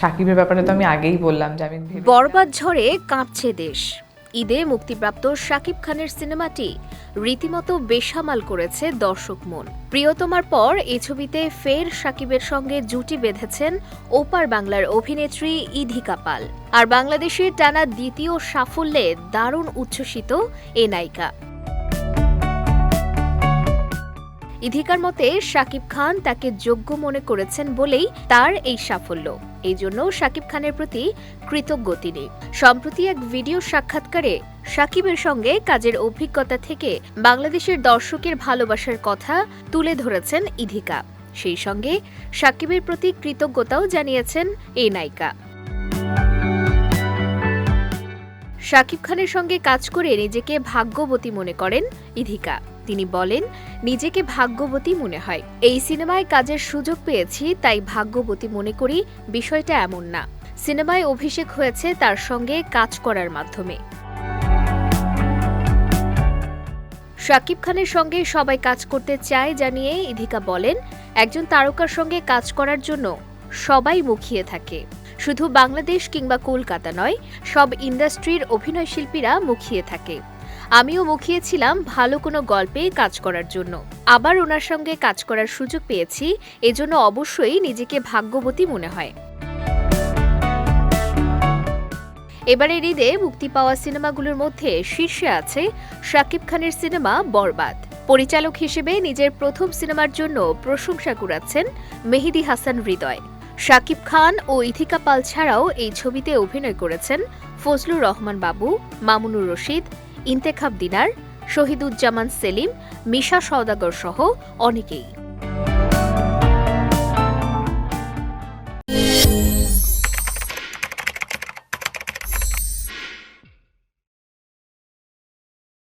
সাকিবের ব্যাপারে তো আমি আগেই বললাম যে আমি বরবাদ ঝড়ে কাঁপছে দেশ। ঈদে মুক্তিপ্রাপ্ত শাকিব খানের সিনেমাটি রীতিমতো বেসামাল করেছে দর্শক মন। প্রিয়তমার পর এই ছবিতে ফের শাকিবের সঙ্গে জুটি বেঁধেছেন ওপার বাংলার অভিনেত্রী ইধিকা পাল আর বাংলাদেশের টানা দ্বিতীয় সাফল্যে দারুণ উচ্ছ্বসিত এ নায়িকা। ইধিকার মতে, শাকিব খান তাকে যোগ্য মনে করেছেন বলেই তার এই সাফল্য। এই জন্য শাকিব খানের প্রতি কৃতজ্ঞ তিনি। সম্প্রতি এক ভিডিও সাক্ষাৎকারে শাকিবের সঙ্গে কাজের অভিজ্ঞতা থেকে বাংলাদেশের দর্শকের ভালোবাসার কথা তুলে ধরেছেন ইধিকা। সেই সঙ্গে শাকিবের প্রতি কৃতজ্ঞতাও জানিয়েছেন এই নায়িকা। শাকিব খানের সঙ্গে কাজ করে নিজেকে ভাগ্যবতী মনে করেন ইধিকা। তিনি বলেন, নিজেকে ভাগ্যবতী মনে হয়। এই সিনেমায় কাজের সুযোগ পেয়েছি, তাই ভাগ্যবতী মনে করি, বিষয়টা এমন না। সিনেমায় অভিষেক হয়েছে তার সঙ্গে কাজ করার মাধ্যমে। শাকিব খানের সঙ্গে সবাই কাজ করতে চায় জানিয়ে ইধিকা বলেন, একজন তারকার সঙ্গে কাজ করার জন্য সবাই মুখিয়ে থাকে। শুধু বাংলাদেশ কিংবা কলকাতা নয়, সব ইন্ডাস্ট্রির অভিনয় শিল্পীরা মুখিয়ে থাকে। আমিও মুখিয়েছিলাম ভালো কোনো গল্পে কাজ করার জন্য। আবার ওনার সঙ্গে কাজ করার সুযোগ পেয়েছি, এজন্য অবশ্যই নিজেকে ভাগ্যবতী মনে হয়। এবারের ঈদে মুক্তি পাওয়া সিনেমাগুলোর মধ্যে শীর্ষে আছে শাকিব খানের সিনেমা বরবাদ। পরিচালক হিসেবে নিজের প্রথম সিনেমার জন্য প্রশংসা কুড়াচ্ছেন মেহেদি হাসান হৃদয়। শাকিব খান ও ইথিকা পাল ছাড়াও এই ছবিতে অভিনয় করেছেন ফজলুর রহমান বাবু, মামুনুর রশিদ ইন্তেখাব দিনার শহীদুজ্জামান সেলিম মিশা সওদাগর সহ অনেকেই।